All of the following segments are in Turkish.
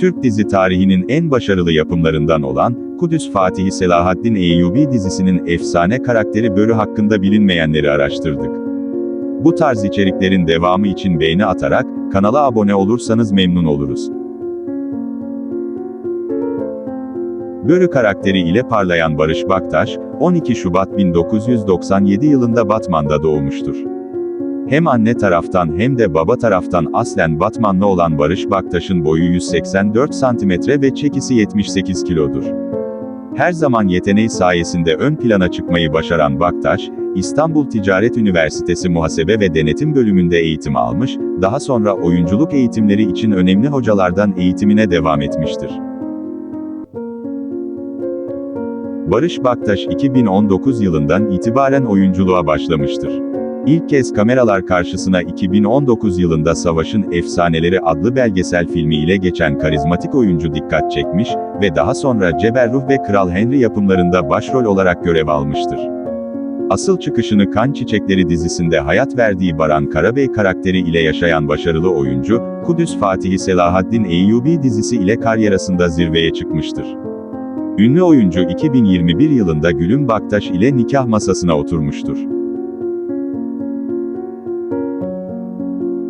Türk dizi tarihinin en başarılı yapımlarından olan, Kudüs Fatihi Selahaddin Eyyubi dizisinin efsane karakteri Börü hakkında bilinmeyenleri araştırdık. Bu tarz içeriklerin devamı için beğeni atarak, kanala abone olursanız memnun oluruz. Börü karakteri ile parlayan Barış Baktaş, 12 Şubat 1997 yılında Batman'da doğmuştur. Hem anne taraftan hem de baba taraftan aslen Batmanlı olan Barış Baktaş'ın boyu 184 cm ve çekisi 78 kilodur. Her zaman yeteneği sayesinde ön plana çıkmayı başaran Baktaş, İstanbul Ticaret Üniversitesi Muhasebe ve Denetim bölümünde eğitim almış, daha sonra oyunculuk eğitimleri için önemli hocalardan eğitimine devam etmiştir. Barış Baktaş 2019 yılından itibaren oyunculuğa başlamıştır. İlk kez kameralar karşısına 2019 yılında Savaşın Efsaneleri adlı belgesel filmi ile geçen karizmatik oyuncu dikkat çekmiş ve daha sonra Ceberruh ve Kral Henry yapımlarında başrol olarak görev almıştır. Asıl çıkışını Kan Çiçekleri dizisinde hayat verdiği Baran Karabey karakteri ile yaşayan başarılı oyuncu, Kudüs Fatihi Selahaddin Eyyubi dizisi ile kariyerasında zirveye çıkmıştır. Ünlü oyuncu 2021 yılında Gülüm Baktaş ile nikah masasına oturmuştur.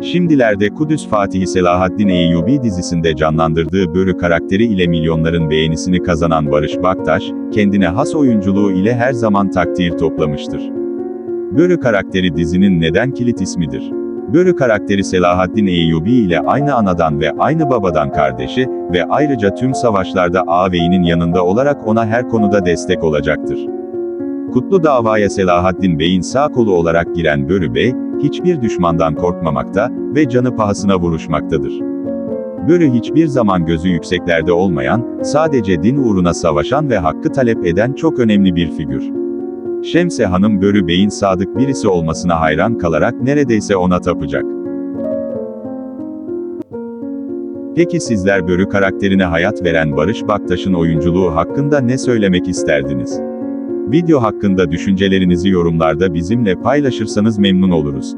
Şimdilerde Kudüs Fatihi Selahaddin Eyyubi dizisinde canlandırdığı Börü karakteri ile milyonların beğenisini kazanan Barış Baktaş, kendine has oyunculuğu ile her zaman takdir toplamıştır. Börü karakteri dizinin neden kilit ismidir? Börü karakteri Selahaddin Eyyubi ile aynı anadan ve aynı babadan kardeşi ve ayrıca tüm savaşlarda ağabeyinin yanında olarak ona her konuda destek olacaktır. Kutlu davaya Selahaddin Bey'in sağ kolu olarak giren Börü Bey, hiçbir düşmandan korkmamakta ve canı pahasına vuruşmaktadır. Börü hiçbir zaman gözü yükseklerde olmayan, sadece din uğruna savaşan ve hakkı talep eden çok önemli bir figür. Şemse Hanım Börü Bey'in sadık birisi olmasına hayran kalarak neredeyse ona tapacak. Peki sizler Börü karakterine hayat veren Barış Baktaş'ın oyunculuğu hakkında ne söylemek isterdiniz? Video hakkında düşüncelerinizi yorumlarda bizimle paylaşırsanız memnun oluruz.